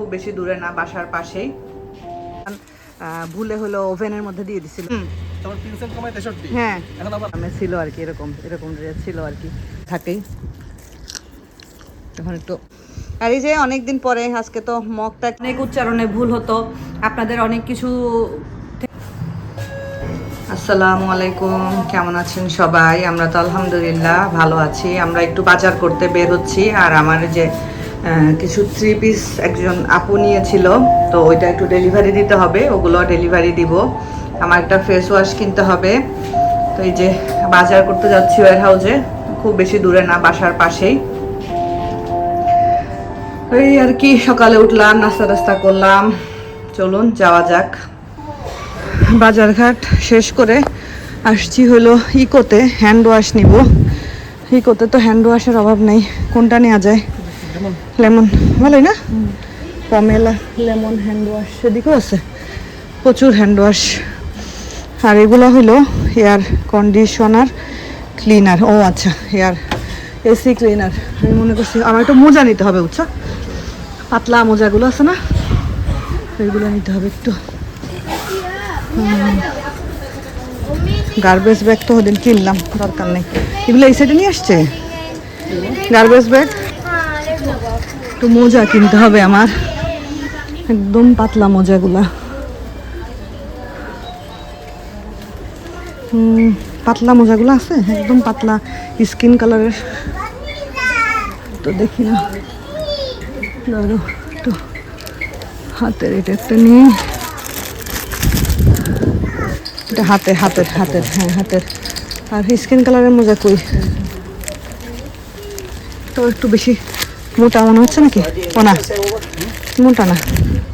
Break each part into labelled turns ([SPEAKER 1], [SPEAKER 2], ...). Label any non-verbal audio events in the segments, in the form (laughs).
[SPEAKER 1] খুব বেশি দূরে না বাসার পাশেই। ভুলে হলো ওভেনের মধ্যে দিয়ে দিছিল। হ্যাঁ।
[SPEAKER 2] এখন
[SPEAKER 1] ছিল আর কি এরকম এরকম ড্রেস ছিল আর কি। থাকেই। তখন একটু আর এই যে অনেকদিন পরে আজকে তো মগটা অনেক উচ্চারণে ভুল হতো। আপনাদের অনেক কিছু আসসালামু আলাইকুম। কেমন আছেন সবাই? আমরা তো আলহামদুলিল্লাহ ভালো আছি। আমরা একটু বাজার করতে বের হচ্ছি। আর আমার যে কিছু থ্রি পিস একজন আপু নিয়েছিল, তো ওইটা একটু ডেলিভারি দিতে হবে ওগুলো ডেলিভারি দিব। আমার একটা ফেস ওয়াশ কিনতে হবে। তো এই যে বাজার করতে যাচ্ছি ওয়ার হাউসে খুব বেশি দূরে না, বাসার পাশেই। এই আর কি, সকালে উঠলাম, নাস্তা টাস্তা করলাম। চলুন, যাওয়া যাক। বাজারঘাট শেষ করে আসছি হলো ইকোতে হ্যান্ড ওয়াশ নিব। ইকোতে তো হ্যান্ড ওয়াশের অভাব নেই, কোনটা নেওয়া যায়? লেমন। ভালোই না? পমেলা লেমন হ্যান্ড ওয়াশ সেদিকেও আছে। প্রচুর হ্যান্ড ওয়াশ আর এগুলো হলো হেয়ার কন্ডিশনার ক্লিনার ও আচ্ছা হেয়ার এসি ক্লিনার আমি মনে করছি আমার একটু মোজা নিতে হবে, বুঝছ? পাতলা মোজাগুলো আছে না? এগুলো নিতে হবে একটু। গার্বেজ ব্যাগ তো ওদিন কিনলাম, দরকার নেই। এগুলো এই সাইডে নিয়ে আসছে? গার্বেজ ব্যাগ একটু মোজা কিনতে হবে আমার। একদম পাতলা মোজাগুলা। পাতলা মোজাগুলো আছে, একদম পাতলা স্কিন কালারের। তো দেখি না। ধরো, একটু হাতের এটা একটা নিয়ে এটা হাতের হাতের হাতের হ্যাঁ হাতের। আর স্কিন কালারের মোজা কই? তো একটু বেশি মোটা মনে হচ্ছে নাকি? ও না। মোটা না।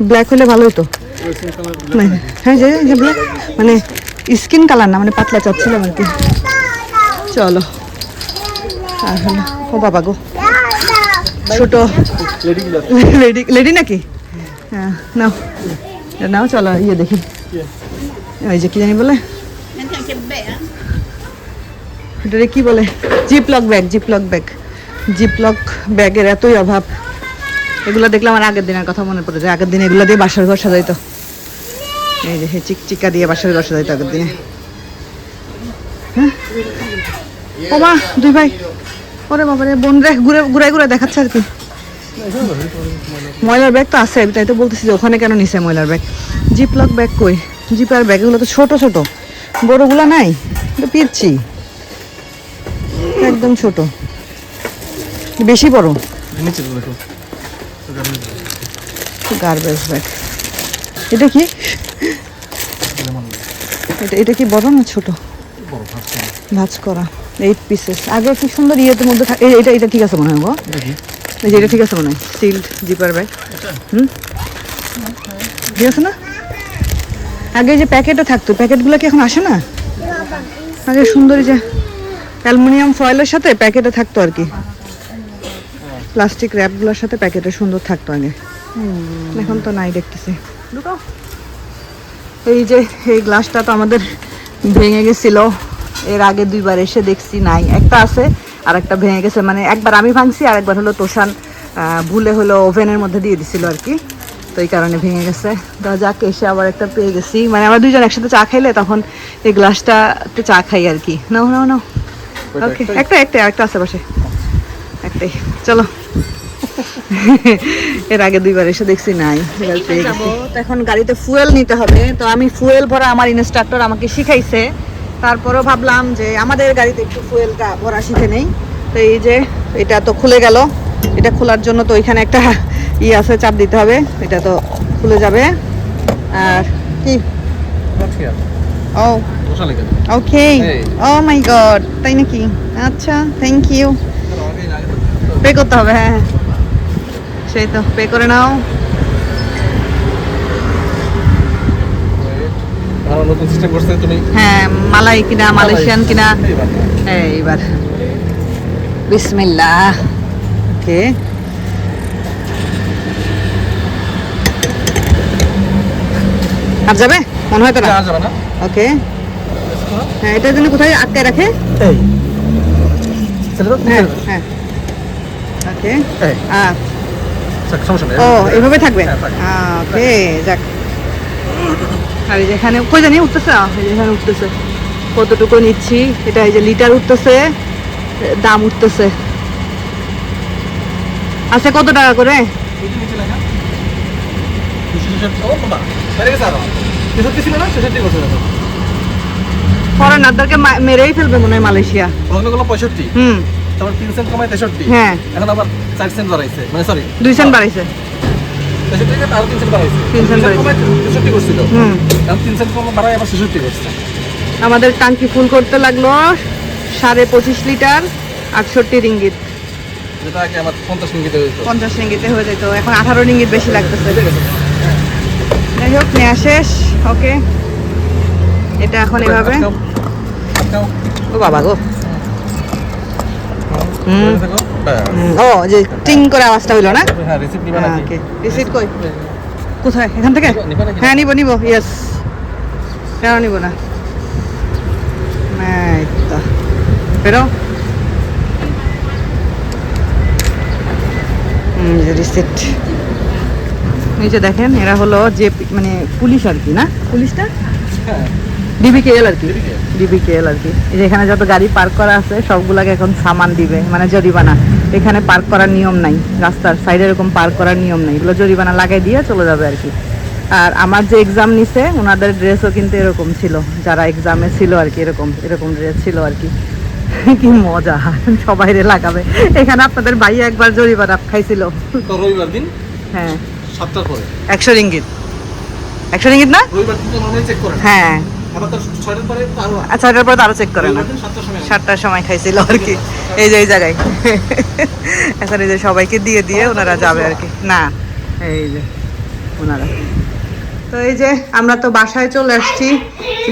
[SPEAKER 1] ব্ল্যাক হলে ভালোই তো। না, হ্যাঁ যে যে ব্ল্যাক মানে স্কিন কালার না মানে পাতলা চাচ্ছিলাম আর কি। চলো। আর হলো ও বাবা গো। ছোট।
[SPEAKER 2] লেডি
[SPEAKER 1] লেডি নাকি? হ্যাঁ নাও। নাও চলো ইয়ে দেখি। ওই যে কি জানি বলে? এটারে কি বলে? Ziploc bag Ziploc bag Ziploc ব্যাগের এতই অভাব। এগুলো দেখলে আমার আগের দিনের কথা মনে পড়ে যায়। আগের দিন এগুলো দিয়ে বাসার ঘর সাজাইতো। এই যে চিকচিকা দিয়ে বাসার ঘর সাজাইতো আগের দিনে। হ্যাঁ? ও মা দুই ভাই। ওরে বাবারে বোন রে, ঘুরে ঘুরে ঘুরে দেখাচ্ছে আর কি। ময়লার ব্যাগ তো আছে তাই তো বলতেছি যে ওখানে কেন নিছে ময়লার ব্যাগ? জিপলক ব্যাগ কই? জিপার ব্যাগগুলো তো ছোট ছোট। বড়গুলো নাই তো পিচ্ছি একদম ছোট। বেশি বড়?
[SPEAKER 2] নিচে তো দেখো।
[SPEAKER 1] গার্বেজ ব্যাগ এটা কি? এটা এটা কি বড় না ছোট। ভাজ করা এইট পিসেস আগে কি সুন্দর ইয়ের মধ্যে এটা এটা ঠিক আছে মনে হয় গো? এই যে এটা ঠিক আছে মনে হয়। সিল্ড জিপার ব্যাগ হুম? ঠিক আছে না? আগে যে প্যাকেটে থাকতো প্যাকেটগুলো কি এখন আসে না? আগে সুন্দর যে অ্যালুমিনিয়াম ফয়েলের সাথে প্যাকেটে থাকতো আর কি। প্লাস্টিক র্যাপগুলোর সাথে প্যাকেটে সুন্দর থাকতো আগে। এখন তো নাই দেখতেছি। এই যে এই গ্লাসটা তো আমাদের ভেঙে গেছিল। এর আগে দুইবার এসে দেখছি নাই। একটা আছে আর একটা ভেঙে গেছে। মানে একবার আমি ভাঙছি আর একবার হলো তোষান ভুলে হলো ওভেনের মধ্যে দিয়ে দিছিল আর কি। তো এই কারণে ভেঙে গেছে। তো যাক এসে আবার একটা পেয়ে গেছি। মানে আমরা দুইজন একসাথে চা খাইলে তখন এই গ্লাসটাতে চা খাই আর কি। নাও নাও নাও। ওকে? একটা একটা একটা আশেপাশে একটাই চলো। এর আগে দুইবার এসে দেখছি নাই তো এখন গাড়িতে ফুয়েল নিতে হবে। তো আমি ফুয়েল ভরা আমার ইনস্ট্রাক্টর আমাকে শিখাইছে। তারপরও ভাবলাম যে আমাদের গাড়িতে একটু ফুয়েলটা ভরা শিখে নেই। তো এই যে এটা তো খুলে গেল। এটা খোলার জন্য তো ওইখানে একটা ই আছে চাপ দিতে হবে। এটা তো খুলে যাবে। আর কি? ও ওকে ও মাই গড তাই নাকি? আচ্ছা থ্যাংক ইউ পে করতে হবে হ্যাঁ হ্যাঁ। সেই তো পে করে নাও।
[SPEAKER 2] নতুন সিস্টেম করছে তুমি?
[SPEAKER 1] হ্যাঁ মালাই কিনা মালয়েশিয়ান কিনা।
[SPEAKER 2] এইবার।
[SPEAKER 1] এইবার। বিসমিল্লাহ। ওকে। আর যাবে? মনে হয় তো না?
[SPEAKER 2] যাবে না।
[SPEAKER 1] ওকে। হ্যাঁ এটার জন্য কোথায় আটকে রাখে?
[SPEAKER 2] এই।
[SPEAKER 1] হ্যাঁ হ্যাঁ। ওকে ও থাকবে?
[SPEAKER 2] হ্যাঁ,
[SPEAKER 1] ওকে যাক। আর যেখানে কই জানি উঠতেছে? আহ, এই যে এখানে উঠতেছে। কতটুকু নিচ্ছি? এটা এই যে লিটার উঠতেছে দাম উঠতেছে। আচ্ছা কত টাকা করে। ফরেনারদেরকে মেরেই ফেলবে মনে হয় মালয়েশিয়া।
[SPEAKER 2] পঁয়ষট্টি।
[SPEAKER 1] হুম।
[SPEAKER 2] তিন সেন্ট কমায় তেষট্টি।
[SPEAKER 1] হ্যাঁ।
[SPEAKER 2] এখন আবার চার সেন্ট বাড়াইছে। মানে সরি
[SPEAKER 1] দুই সেন্ট বাড়াইছে। আমাদের টাঙ্কি ফুল করতে লাগল সাড়ে পঁচিশ লিটার আটষট্টি রিঙ্গিত।
[SPEAKER 2] পঞ্চাশ
[SPEAKER 1] রিঙ্গিতে হয়ে যেত এখন আঠারো রিঙ্গিত বেশি লাগতেছে। যাই হোক নেওয়া শেষ ওকে এটা এখন এভাবে। ও বাবা গো। ও যে টিং করে আওয়াজটা হইল না?
[SPEAKER 2] হ্যাঁ রিসিপ্ট নিবা নাকি?
[SPEAKER 1] ওকে রিসিট কই? কোথায়? এখান থেকে? হ্যাঁ নিব নিব ইয়েস কেন নিব না। তো। রিসিট নিচে দেখেন এরা হলো যে মানে পুলিশ আর কি না? পুলিশটা?
[SPEAKER 2] হ্যাঁ।
[SPEAKER 1] ডিবিকেএল আর কি। ডিবিকেএল আর কি। এই যে এখানে যত গাড়ি পার্ক করা আছে সবগুলাকে এখন সামান দিবে। মানে জরিমানা। এখানে পার্ক করার নিয়ম নাই। রাস্তার সাইডে এরকম পার্ক করার নিয়ম নাই। এগুলো জরিমানা লাগাই দিয়ে চলে যাবে আর কি। আর আমার যে এক্সাম নিছে ওনাদের ড্রেসও কিন্তু এরকম ছিল। যারা এক্সামে ছিল আর কি এরকম এরকম ড্রেস ছিল আর কি। (laughs) কি মজা। সবাই রে লাগাবে। এখানে আপনাদের ভাই একবার জরিমানা খাইছিল।
[SPEAKER 2] রবিবার দিন?
[SPEAKER 1] হ্যাঁ।
[SPEAKER 2] পরে।
[SPEAKER 1] একশো রিঙ্গিত। একশো রিঙ্গিত না?
[SPEAKER 2] রবিবার দিন চেক করে
[SPEAKER 1] হ্যাঁ।
[SPEAKER 2] ছয়টার পরে তো আরও
[SPEAKER 1] আচ্ছা এটার পরে তো আরও চেক করে না।
[SPEAKER 2] সাতটার সময়
[SPEAKER 1] খাইছিল আর কি। এই যে এই জায়গায়। এখন এই যে সবাইকে দিয়ে দিয়ে ওনারা যাবে আর কি। না এই যে ওনারা। তো এই যে আমরা তো বাসায় চলে আসছি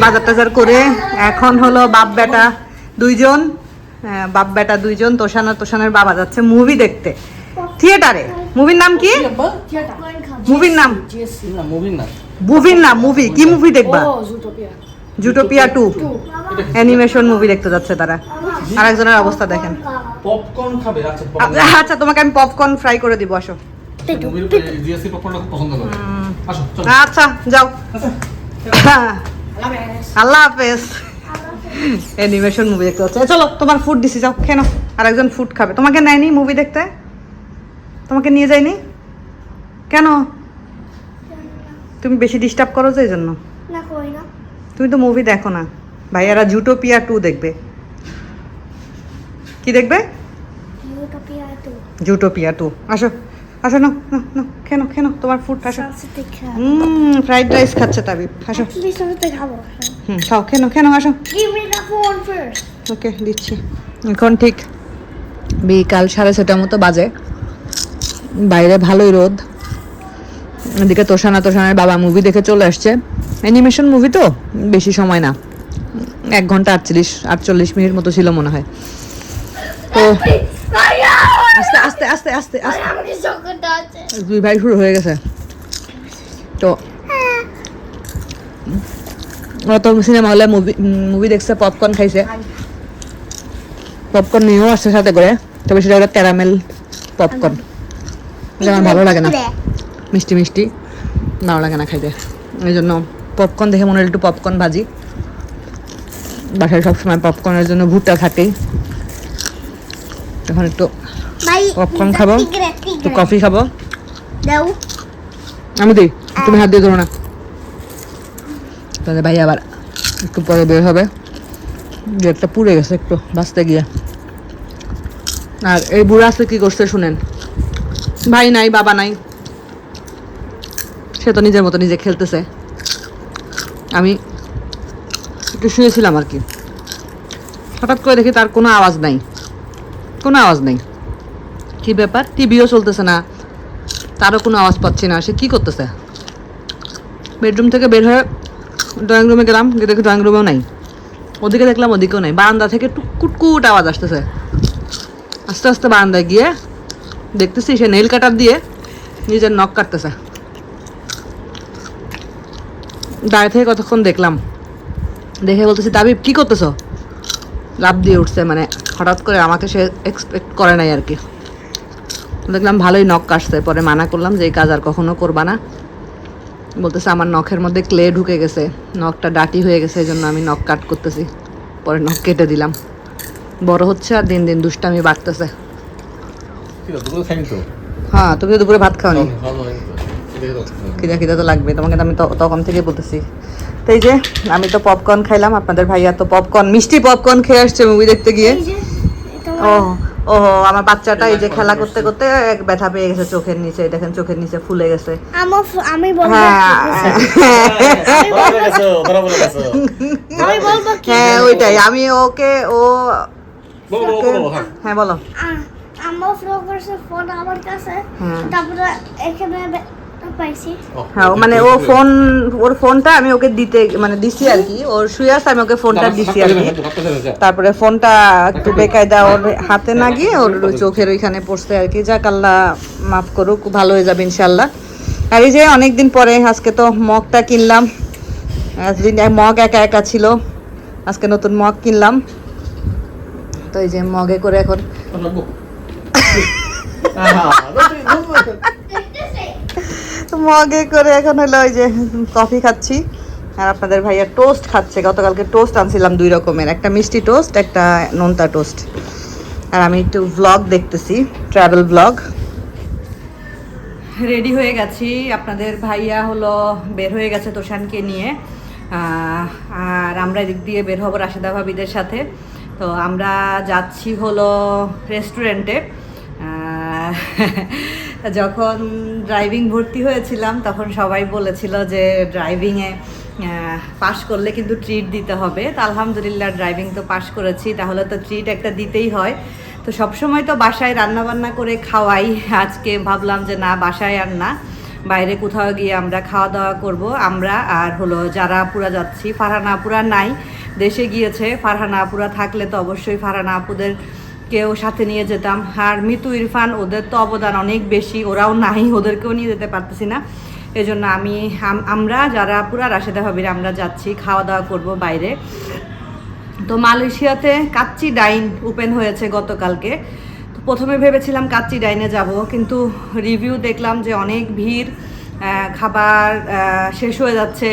[SPEAKER 1] বাজার টাজার করে। এখন হলো বাপ বেটা দুইজন হ্যাঁ, বাপ বেটা দুইজন তোষান আর তোষানের বাবা যাচ্ছে মুভি দেখতে। থিয়েটারে। মুভির নাম কি? মুভির নাম?
[SPEAKER 2] না মুভি না
[SPEAKER 1] মুভির নাম মুভি কি মুভি দেখবা. জুটোপিয়া টু। অ্যানিমেশন মুভি দেখতে যাচ্ছে তারা। আর একজনের অবস্থা দেখেন।
[SPEAKER 2] পপকর্ন খাবে আচ্ছা
[SPEAKER 1] আচ্ছা তোমাকে আমি পপকর্ন ফ্রাই করে দিব আসো।
[SPEAKER 2] জিএসসি পপকর্নটা খুব পছন্দ করে। আসো
[SPEAKER 1] আচ্ছা যাও। হ্যাঁ, আল্লাহ হাফেজ। অ্যানিমেশন মুভি দেখতে হচ্ছে চলো তোমার ফুড দিছি যাও কেন আর একজন ফুড খাবে। তোমাকে নেয়নি মুভি দেখতে? তোমাকে নিয়ে যায়নি? কেন? তুমি বেশি ডিস্টার্ব করো যে এই জন্য। তুমি তো মুভি দেখো না। ভাইয়ারা জুটোপিয়া টু দেখবে। কি দেখবে? জুটোপিয়া টু আসো আসো না না কেন কেন তোমার ফুড আসো। হুম ফ্রাইড রাইস খাচ্ছে তাবিব আসো।
[SPEAKER 3] খাব
[SPEAKER 1] হুম খাও কেন কেন আসো। ওকে দিচ্ছি। এখন ঠিক বিকাল সাড়ে ছটার মতো বাজে। বাইরে ভালোই রোদ। এদিকে তোষানা তোষানের বাবা মুভি দেখে চলে আসছে। অ্যানিমেশন মুভি তো, বেশি সময় না। এক ঘণ্টা আটচল্লিশ আটচল্লিশ মিনিট মতো ছিল মনে হয়। তো আস্তে আস্তে আস্তে আস্তে আস্তে। দুই ভাই শুরু হয়ে গেছে। তো ওরা তো সিনেমা হলে মুভি মুভি দেখছে পপকর্ন খাইছে। পপকর্ন নিয়েও আসছে সাথে করে, তবে সেটা ওটা ক্যারামেল পপকর্ন আমার ভালো লাগে না। মিষ্টি মিষ্টি। ভালো লাগে না খাইতে। এই জন্য পপকর্ন দেখে মনে হলো একটু পপকর্ন ভাজি। বাসায় সবসময় পপকর্নের জন্য ভুট্টা থাকেই এখন একটু পপকর্ন খাব। একটু কফি খাব। আমি দিই তুমি হাত দিয়ে ধরো না। তাহলে ভাই আবার একটু পরে বের হবে। যে একটা পুড়ে গেছে একটু বাঁচতে গিয়ে। আর এই বুড়া আছে কি করছে শুনেন? ভাই নাই বাবা নাই। সে তো নিজের মতো নিজে খেলতেছে। আমি একটু শুয়েছিলাম আর কি। হঠাৎ করে দেখি তার কোনো আওয়াজ নাই। কোনো আওয়াজ নেই। কি ব্যাপার? টিভিও চলতেছে না। তারও কোনো আওয়াজ পাচ্ছি না। সে কি করতেছে? বেডরুম থেকে বের হয়ে ড্রয়িং রুমে গেলাম। গিয়ে দেখি ড্রয়িং রুমেও নাই। ওদিকে দেখলাম ওদিকেও নাই। বারান্দা থেকে টুকুটকুট আওয়াজ আসতেছে। আস্তে আস্তে বারান্দায় গিয়ে দেখতেছি সে নেল কাটার দিয়ে নিজের নখ কাটতেছে। দাঁড়িয়ে থেকে কতক্ষণ দেখলাম? দেখে বলতেছি তাবিব কি করতেছো? লাভ দিয়ে উঠছে মানে হঠাৎ করে আমাকে সে এক্সপেক্ট করে নাই আর কি। দেখলাম ভালোই নখ কাটছে পরে মানা করলাম যে এই কাজ আর কখনো করবা না। বলতেছে আমার নখের মধ্যে ক্লে ঢুকে গেছে নখটা ডাটি হয়ে গেছে এই জন্য আমি নখ কাট করতেছি। পরে নখ কেটে দিলাম। বড় হচ্ছে আর দিন দিন দুষ্টামি বাড়তেছে। হ্যাঁ তুমি দুপুরে ভাত খাওনি? খিদা খিদা তো লাগবে তোমাকে তো আমি তো- তখন থেকে বলতেছি। তো এই যে আমি তো পপকর্ন খাইলাম আপনাদের ভাইয়া তো পপকর্ন মিষ্টি পপকর্ন খেয়ে আসছে মুভি দেখতে গিয়ে। ও ও আমার বাচ্চাটা এই যে খেলা করতে করতে এক ব্যথা পেয়ে গেছে চোখের নিচে দেখেন চোখের নিচে ফুলে গেছে।
[SPEAKER 3] আমি
[SPEAKER 1] হ্যাঁ
[SPEAKER 3] কি?
[SPEAKER 1] হ্যাঁ ওইটাই। আমি ওকে ও
[SPEAKER 2] হ্যাঁ।
[SPEAKER 1] হ্যাঁ বলো।
[SPEAKER 3] আমার ফ্লো করছে ফোন আমার কাছে।
[SPEAKER 1] হ্যাঁ।
[SPEAKER 3] তারপরে এখানে পাইছি।
[SPEAKER 1] হ্যাঁ ও মানে ও ফোন ওর ফোনটা আমি ওকে দিতে মানে দিছি আর কি। ওর শুয়ে আছে আমি ওকে ফোনটা দিছি আর কি। তারপরে ফোনটা একটু বেকায়দা ওর হাতে না গিয়ে ওর চোখের ওইখানে পড়ছে আর কি। যাক আল্লাহ মাফ করুক ভালো হয়ে যাবে ইনশাল্লাহ আর এই যে অনেকদিন পরে আজকে তো মগটা কিনলাম। আজদিন মগ একা একা ছিল। আজকে নতুন মগ কিনলাম। তো এই যে মগে করে এখন মগে করে এখন হলো ওই যে কফি খাচ্ছি। আর আপনাদের ভাইয়া টোস্ট খাচ্ছে। গতকালকে টোস্ট আনছিলাম দুই রকমের। একটা মিষ্টি টোস্ট, একটা নোনতা টোস্ট। আর আমি একটু ভ্লগ দেখতেছি ট্রাভেল ভ্লগ রেডি হয়ে গেছি। আপনাদের ভাইয়া হলো বের হয়ে গেছে তোষানকে নিয়ে। আর আমরা এদিক দিয়ে বের হব রাশেদা ভাবিদের সাথে। তো আমরা যাচ্ছি হলো রেস্টুরেন্টে যখন ড্রাইভিং ভর্তি হয়েছিলাম, তখন সবাই বলেছিল যে ড্রাইভিংয়ে পাশ করলে কিন্তু ট্রিট দিতে হবে। তো আলহামদুলিল্লাহ ড্রাইভিং তো পাশ করেছি, তাহলে তো ট্রিট একটা দিতেই হয়। তো সবসময় তো বাসায় রান্না বান্না করে খাওয়াই। আজকে ভাবলাম যে না, বাসায় আর না, বাইরে কোথাও গিয়ে আমরা খাওয়া দাওয়া করব। আমরা আর হলো যারা আপুরা যাচ্ছি, ফারহানা আপুরা নাই, দেশে গিয়েছে। ফারহানা আপুরা থাকলে তো অবশ্যই ফারহানা আপুদের কেউ সাথে নিয়ে যেতাম। আর মিতু, ইরফান, ওদের তো অবদান অনেক বেশি। ওরাও নাই, ওদেরকেও নিয়ে যেতে পারতেছি না। এজন্য আমি আমরা যারা পুরা রাশেদা ভাবির, আমরা যাচ্ছি খাওয়া দাওয়া করব বাইরে। তো মালয়েশিয়াতে কাচ্চি ডাইন ওপেন হয়েছে গতকালকে। তো প্রথমে ভেবেছিলাম কাচ্চি ডাইনে যাব, কিন্তু রিভিউ দেখলাম যে অনেক ভিড়। খাবার শেষ হয়ে যাচ্ছে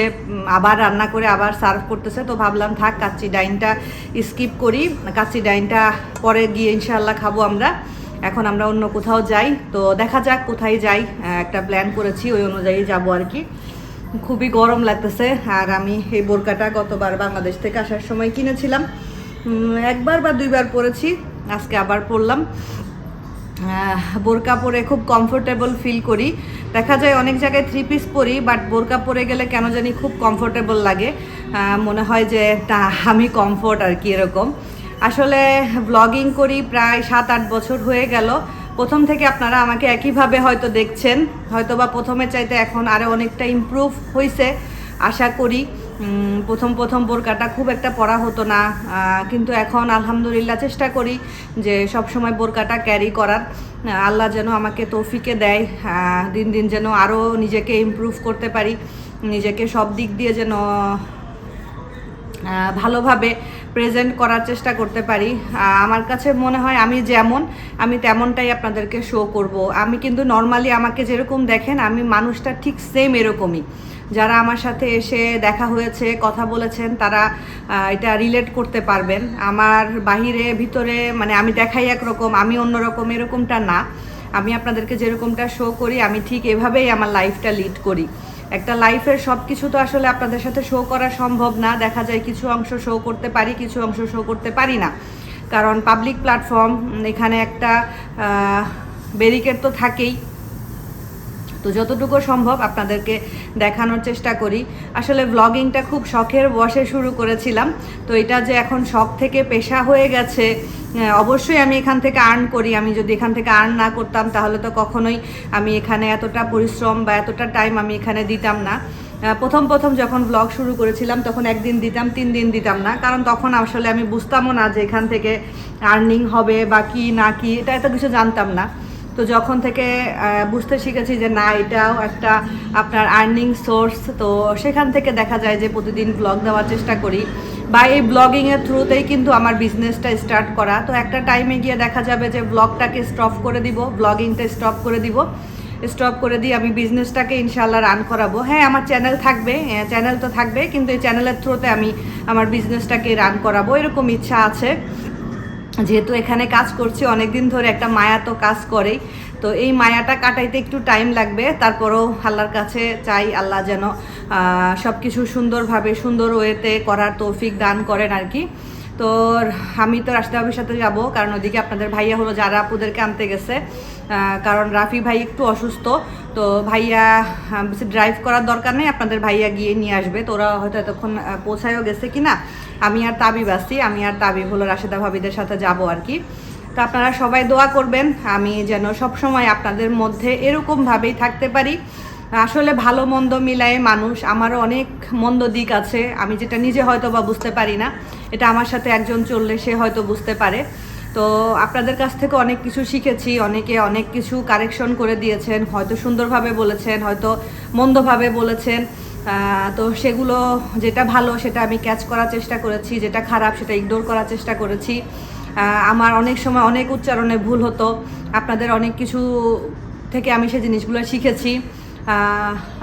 [SPEAKER 1] আবার রান্না করে আবার সার্ভ করতেছে। তো ভাবলাম থাক, কাচ্চি ডাইনটা স্কিপ করি। কাচ্চি ডাইনটা পরে গিয়ে ইনশাল্লাহ খাব আমরা। এখন আমরা অন্য কোথাও যাই। তো দেখা যাক কোথায় যাই। একটা প্ল্যান করেছি, ওই অনুযায়ী যাব আর কি। খুবই গরম লাগতেছে। আর আমি এই বোরকাটা গতবার বাংলাদেশ থেকে আসার সময় কিনেছিলাম। একবার বা দুইবার পরেছি। আজকে আবার পরলাম। বোরকা পরে খুব কমফোর্টেবল ফিল করি। দেখা যায় অনেক জায়গায় থ্রি পিস পরি বাট বোরকা পরে গেলে কেন জানি খুব কমফোর্টেবল লাগে। মনে হয় যে, তা, আমি কমফোর্ট আর কি, এরকম। আসলে ব্লগিং করি প্রায় সাত আট বছর হয়ে গেল। প্রথম থেকে আপনারা আমাকে একইভাবে হয়তো দেখছেন। হয়তো বা প্রথমে চাইতে এখন আরও অনেকটা ইমপ্রুভ হয়েছে আশা করি। প্রথম প্রথম বোরকাটা খুব একটা পরা হতো না কিন্তু এখন আলহামদুলিল্লাহ চেষ্টা করি যে সব সময় বোরকাটা ক্যারি করার। আল্লাহ যেন আমাকে তৌফিকে দেয় দিন দিন যেন আরও নিজেকে ইমপ্রুভ করতে পারি, নিজেকে সব দিক দিয়ে যেন ভালোভাবে প্রেজেন্ট করার চেষ্টা করতে পারি। আমার কাছে মনে হয় আমি যেমন, আমি তেমনটাই আপনাদেরকে শো করব। আমি কিন্তু নর্মালি আমাকে যেরকম দেখেন, আমি মানুষটা ঠিক সেম এরকমই। যারা আমার সাথে এসে দেখা হয়েছে, কথা বলেছেন, তারা এটা রিলেট করতে পারবেন। আমার বাহিরে, ভিতরে মানে আমি দেখাই একরকম, আমি অন্যরকম, এরকমটা না। আমি আপনাদেরকে যেরকমটা শো করি, আমি ঠিক এভাবেই আমার লাইফটা লিড করি। একটা লাইফের সব কিছু তো আসলে আপনাদের সাথে শো করা সম্ভব না। দেখা যায় কিছু অংশ শো করতে পারি, কিছু অংশ শো করতে পারি না। কারণ পাবলিক প্ল্যাটফর্ম এখানে একটা ব্যারিকেড তো থাকেই। তো যতটুকু সম্ভব আপনাদেরকে দেখানোর চেষ্টা করি। আসলে ব্লগিংটা খুব শখের বসে শুরু করেছিলাম। তো এটা যে এখন শখ থেকে পেশা হয়ে গেছে অবশ্যই আমি এখান থেকে আর্ন করি। আমি যদি এখান থেকে আর্ন না করতাম, তাহলে তো কখনোই আমি এখানে এতটা পরিশ্রম বা এতটা টাইম আমি এখানে দিতাম না। প্রথম প্রথম যখন ব্লগ শুরু করেছিলাম, তখন একদিন দিতাম, তিন দিন দিতাম না। কারণ তখন আসলে আমি বুঝতামও না যে এখান থেকে আর্নিং হবে বা কি না কি, এটা এত কিছু জানতাম না। তো যখন থেকে বুঝতে শিখেছি যে না, এটাও একটা আপনার আর্নিং সোর্স তো সেখান থেকে দেখা যায় যে প্রতিদিন ব্লগ দেওয়ার চেষ্টা করি। বা এই ব্লগিংয়ের থ্রুতেই কিন্তু আমার বিজনেসটা স্টার্ট করা। তো একটা টাইমে গিয়ে দেখা যাবে যে ব্লগটাকে স্টপ করে দিব ব্লগিংটা স্টপ করে দিব। স্টপ করে দিয়ে আমি বিজনেসটাকে ইনশাল্লাহ রান করাবো। হ্যাঁ আমার চ্যানেল থাকবে চ্যানেল তো থাকবে, কিন্তু এই চ্যানেলের থ্রুতে আমি আমার বিজনেসটাকে রান করাবো। এরকম ইচ্ছা আছে। যেহেতু এখানে কাজ করছি, অনেকদিন ধরে একটা মায়া তো কাজ করেই। তো এই মায়াটা কাটাইতে একটু টাইম লাগবে, তারপরও আল্লাহর কাছে চাই আল্লাহ যেন সব কিছু সুন্দরভাবে, সুন্দর ওয়েতে করার তৌফিক দান করেন আর কি। তো আমি তো রাশিদা ভাবির সাথে যাব, কারণ ওদিকে আপনাদের ভাইয়া হলো, যারা আপুদেরকে আনতে গেছে। কারণ রাফি ভাই একটু অসুস্থ, তো ভাইয়া ড্রাইভ করার দরকার নেই, আপনাদের ভাইয়া গিয়ে নিয়ে আসবে। তো ওরা হয়তো এতক্ষণ পৌঁছায়ও গেছে কিনা, আমি আর তাবিব আছি, আমি আর তাবিব হলো রাশেদা ভাবিদের সাথে যাব আর কি। তো আপনারা সবাই দোয়া করবেন, আমি যেন সব সময় আপনাদের মধ্যে এরকমভাবেই থাকতে পারি। আসলে ভালো মন্দ মিলায়ে মানুষ, আমারও অনেক মন্দ দিক আছে, আমি যেটা নিজে হয়তো বা বুঝতে পারি না। এটা আমার সাথে একজন চললে সে হয়তো বুঝতে পারে। তো আপনাদের কাছ থেকে অনেক কিছু শিখেছি, অনেকে অনেক কিছু কারেকশন করে দিয়েছেন, হয়তো সুন্দরভাবে বলেছেন, হয়তো মন্দভাবে বলেছেন। তো সেগুলো যেটা ভালো সেটা আমি ক্যাচ করার চেষ্টা করেছি, যেটা খারাপ সেটা ইগনোর করার চেষ্টা করেছি। আমার অনেক সময় অনেক উচ্চারণে ভুল হতো, আপনাদের অনেক কিছু থেকে আমি সেই জিনিসগুলো শিখেছি।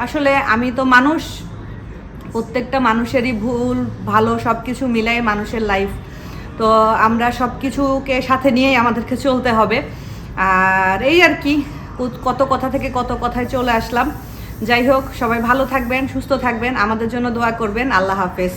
[SPEAKER 1] আসলে আমি তো মানুষ প্রত্যেকটা মানুষেরই ভুল, ভালো সব কিছু মিলাই মানুষের লাইফ তো আমরা সব কিছুকে সাথে নিয়েই আমাদেরকে চলতে হবে। আর এই আর কি কত- কথা থেকে কত কথায় চলে আসলাম। যাই হোক, সবাই ভালো থাকবেন, সুস্থ থাকবেন, আমাদের জন্য দোয়া করবেন। আল্লাহ হাফেজ।